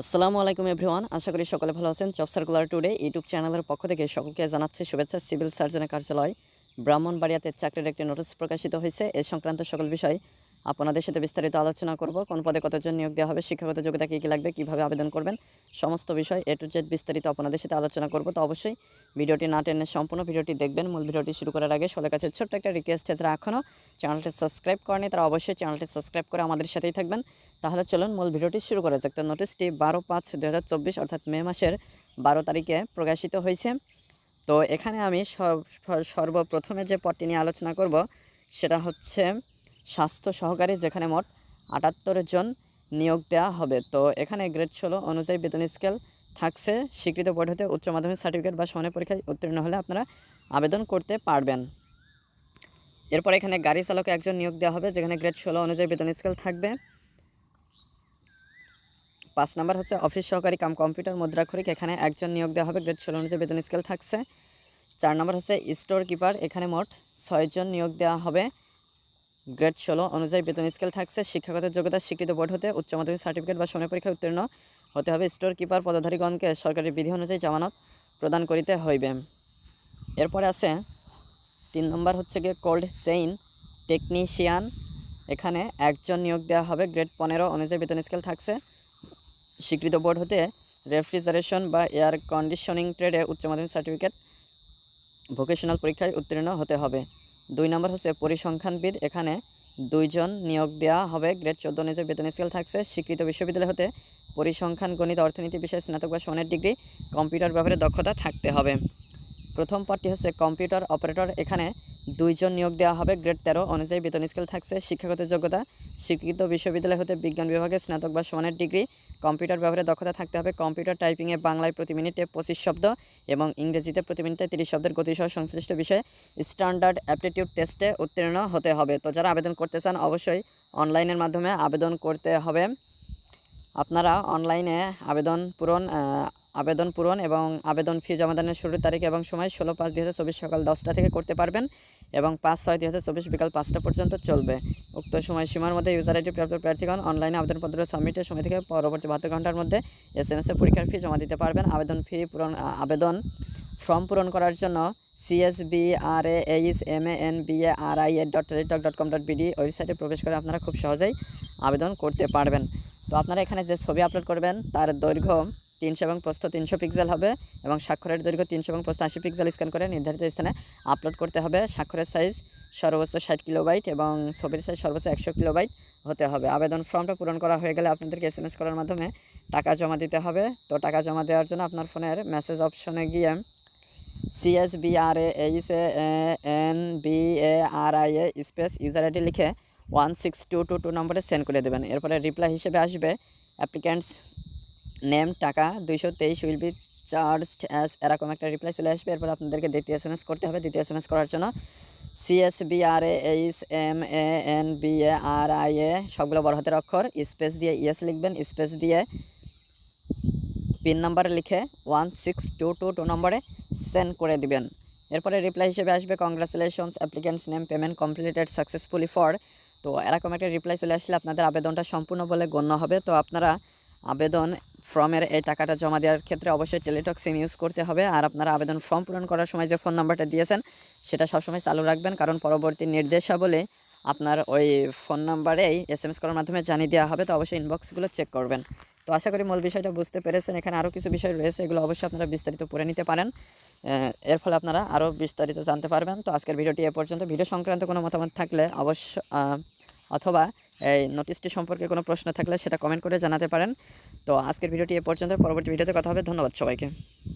আসসালামু আলাইকুম এভরিওয়ান, আশা করি সকলে ভালো আছেন। জব সার্কুলার টুডে ইউটিউব চ্যানেলের পক্ষ থেকে সকলকে জানাচ্ছি শুভেচ্ছা। সিভিল সার্জনের কার্যালয়, ব্রাহ্মণবাড়িয়াতে চাকরির একটি নোটিশ প্রকাশিত হয়েছে। এ সংক্রান্ত সকল বিষয় আপনাদের সাথে বিস্তারিত আলোচনা করব। কোন পদে কতজন নিয়োগ দেওয়া হবে, শিক্ষাগত যোগ্যতা কী কী লাগবে, কীভাবে আবেদন করবেন, সমস্ত বিষয় এ টু জেড বিস্তারিত আপনাদের সাথে আলোচনা করব। তো অবশ্যই ভিডিওটি না টেনে সম্পূর্ণ ভিডিওটি দেখবেন। মূল ভিডিওটি শুরু করার আগে সবার কাছে ছোট্ট একটা রিকোয়েস্ট যারা এখনও চ্যানেলটি সাবস্ক্রাইব করেনি, তারা অবশ্যই চ্যানেলটি সাবস্ক্রাইব করে আমাদের সাথেই থাকবেন। তাহলে চলুন মূল ভিডিওটি শুরু করা যাক। তো নোটিশটি বারো পাঁচ দু অর্থাৎ মে মাসের বারো তারিখে প্রকাশিত হয়েছে। তো এখানে আমি সর্বপ্রথমে যে পদটি নিয়ে আলোচনা করব, সেটা হচ্ছে স্বাস্থ্য সহকারী, যেখানে মোট আটাত্তর জন নিয়োগ দেওয়া হবে। তো এখানে গ্রেড ষোলো অনুযায়ী বেতন স্কেল থাকছে। স্বীকৃত বোর্ড উচ্চ মাধ্যমিক সার্টিফিকেট বা সমানের পরীক্ষায় উত্তীর্ণ হলে আপনারা আবেদন করতে পারবেন। এরপর এখানে গাড়ি চালকে একজন নিয়োগ দেওয়া হবে, যেখানে গ্রেড ষোলো অনুযায়ী বেতন স্কেল থাকবে। পাঁচ নাম্বার হচ্ছে অফিস সহকারী কাম কম্পিউটার মুদ্রাক্ষরিক এখানে একজন নিয়োগ দেওয়া হবে, গ্রেড ষোলো অনুযায়ী বেতন স্কেল থাকছে। চার নম্বর হচ্ছে স্টোর কিপার, এখানে মোট ছয়জন নিয়োগ দেওয়া হবে, গ্রেড ষোলো অনুযায়ী বেতন স্কেল থাকছে। শিক্ষাগত যোগ্যতা, স্বীকৃত বোর্ড হতে উচ্চ মাধ্যমিক সার্টিফিকেট বা সময় পরীক্ষায় উত্তীর্ণ হতে হবে। স্টোর কিপার পদধারীগণকে সরকারি বিধি অনুযায়ী জামানত প্রদান করিতে হইবে। এরপরে আছে তিন নম্বর হচ্ছে গিয়ে কোল্ড চেইন টেকনিশিয়ান এখানে একজন নিয়োগ দেওয়া হবে গ্রেড পনেরো অনুযায়ী বেতন স্কেল থাকছে। স্বীকৃত বোর্ড হতে রেফ্রিজারেশন বা এয়ার কন্ডিশনিং ট্রেডে উচ্চ মাধ্যমিক সার্টিফিকেট ভোকেশনাল পরীক্ষায় উত্তীর্ণ হতে হবে। দুই নম্বর হচ্ছে পরিসংখ্যানবিদ। এখানে দুইজন নিয়োগ দেওয়া হবে গ্রেড চোদ্দ অনুযায়ী বেতন স্কেল থাকছে। স্বীকৃত বিশ্ববিদ্যালয় হতে পরিসংখ্যান, গণিত, অর্থনীতি বিষয়ে স্নাতক বা সমানের ডিগ্রি, কম্পিউটার ব্যাপারে দক্ষতা থাকতে হবে। প্রথম পার্টটি হচ্ছে কম্পিউটার অপারেটর। এখানে দুইজন নিয়োগ দেওয়া হবে। গ্রেড তেরো অনুযায়ী বেতন স্কেল থাকছে। শিক্ষাগত যোগ্যতা, স্বীকৃত বিশ্ববিদ্যালয় হতে বিজ্ঞান বিভাগে স্নাতক বা সমানের ডিগ্রি। কম্পিউটার ব্যবহারে দক্ষতা থাকতে হবে। কম্পিউটার টাইপিংয়ে বাংলায় প্রতি মিনিটে পঁচিশ শব্দ এবং ইংরেজিতে প্রতি মিনিটে তিরিশ শব্দের গতিসহ সংশ্লিষ্ট বিষয়ে স্ট্যান্ডার্ড অ্যাপটিটিউড টেস্টে উত্তীর্ণ হতে হবে। তো যারা আবেদন করতে চান, অবশ্যই অনলাইনের মাধ্যমে আবেদন করতে হবে। আপনারা অনলাইনে আবেদন পূরণ আবেদন পূরণ এবং আবেদন ফি জমাদানের শুরুর তারিখ এবং সময় ষোলো পাঁচ দুই হাজার চব্বিশ সকাল দশটা থেকে করতে পারবেন এবং পাঁচ ছয় দুই হাজার চব্বিশ বিকাল পাঁচটা পর্যন্ত চলবে। উক্ত সময়সীমার মধ্যে ইউজার আইডি প্রাপ্ত প্রার্থীগণ অনলাইনে আবেদনপত্র সাবমিটের সময় থেকে পরবর্তী বাহাত্তর ঘণ্টার মধ্যে এস এম এস এ পরীক্ষার ফি জমা দিতে পারবেন। আবেদন ফি পূরণ আবেদন ফর্ম পূরণ করার জন্য CSB R H M N B A R I A dot Teletalk dot com dot BD ওয়েবসাইটে প্রবেশ করে আপনারা খুব সহজেই আবেদন করতে পারবেন। তো আপনারা এখানে যে ছবি আপলোড করবেন, তার দৈর্ঘ্য তিনশো এবং প্রস্থ তিনশো পিক্সেল হবে এবং স্বাক্ষরের দৈর্ঘ্য তিনশো এবং প্রস্থ আশি পিক্সেল স্ক্যান করে নির্ধারিত স্থানে আপলোড করতে হবে। স্বাক্ষরের সাইজ সর্বোচ্চ ষাট কিলো কিলোবাইট এবং ছবির সাইজ সর্বোচ্চ একশো কিলোবাইট হতে হবে। আবেদন ফর্মটা পূরণ করা হয়ে গেলে আপনাদেরকে এস এম এস করার মাধ্যমে টাকা জমা দিতে হবে। তো টাকা জমা দেওয়ার জন্য আপনার ফোনের মেসেজ অপশনে গিয়ে CSB R A H A N B A R I A space user ID লিখে one six two two two নম্বরে সেন্ড করে দেবেন। এরপরে রিপ্লাই হিসেবে আসবে অ্যাপ্লিক্যান্টস নেম, টাকা, দুইশো তেইশ উইল বি চার্জড অ্যাজ এরকম একটা রিপ্লাই চলে আসবে। এরপর আপনাদেরকে দ্বিতীয় এস করতে হবে। দ্বিতীয় এস করার জন্য CSB R A H M A N B A R I A সবগুলো বড় হাতের অক্ষর স্পেস দিয়ে ইয়েস লিখবেন স্পেস দিয়ে পিন নাম্বার লিখে one six two two two নম্বরে সেন্ড করে দিবেন। এরপরে রিপ্লাই হিসেবে আসবে congratulations applicant's name payment completed successfully for তো এরকম একটা রিপ্লাই চলে আসলে আপনাদের আবেদনটা সম্পূর্ণ বলে গণ্য হবে। তো আপনারা আবেদন ফর্মের এই টাকাটা জমা দেওয়ার ক্ষেত্রে অবশ্যই টেলিটক সিম ইউজ করতে হবে। আর আপনারা আবেদন ফর্ম পূরণ করার সময় যে ফোন নাম্বারটা দিয়েছেন, সেটা সবসময় চালু রাখবেন। কারণ পরবর্তী নির্দেশাবলী আপনার ওই ফোন নাম্বারেই এস এম এস করার মাধ্যমে জানিয়ে দেওয়া হবে। তো অবশ্যই ইনবক্সগুলো চেক করবেন। তো আশা করি মূল বিষয়টা বুঝতে পেরেছেন। এখানে আরও কিছু বিষয় রয়েছে, এগুলো অবশ্যই আপনারা বিস্তারিত পড়ে নিতে পারেন। এর ফলে আপনারা আরও বিস্তারিত জানতে পারবেন। তো আজকের ভিডিওটি এ পর্যন্ত। ভিডিও সংক্রান্ত কোনো মতামত থাকলে অবশ্য অথবা, এই নোটিশটি সম্পর্কে কোনো প্রশ্ন থাকলে সেটা কমেন্ট করে জানাতে পারেন। তো আজকের ভিডিওটি এ পর্যন্ত, পরবর্তী ভিডিওতে কথা হবে। ধন্যবাদ সবাইকে।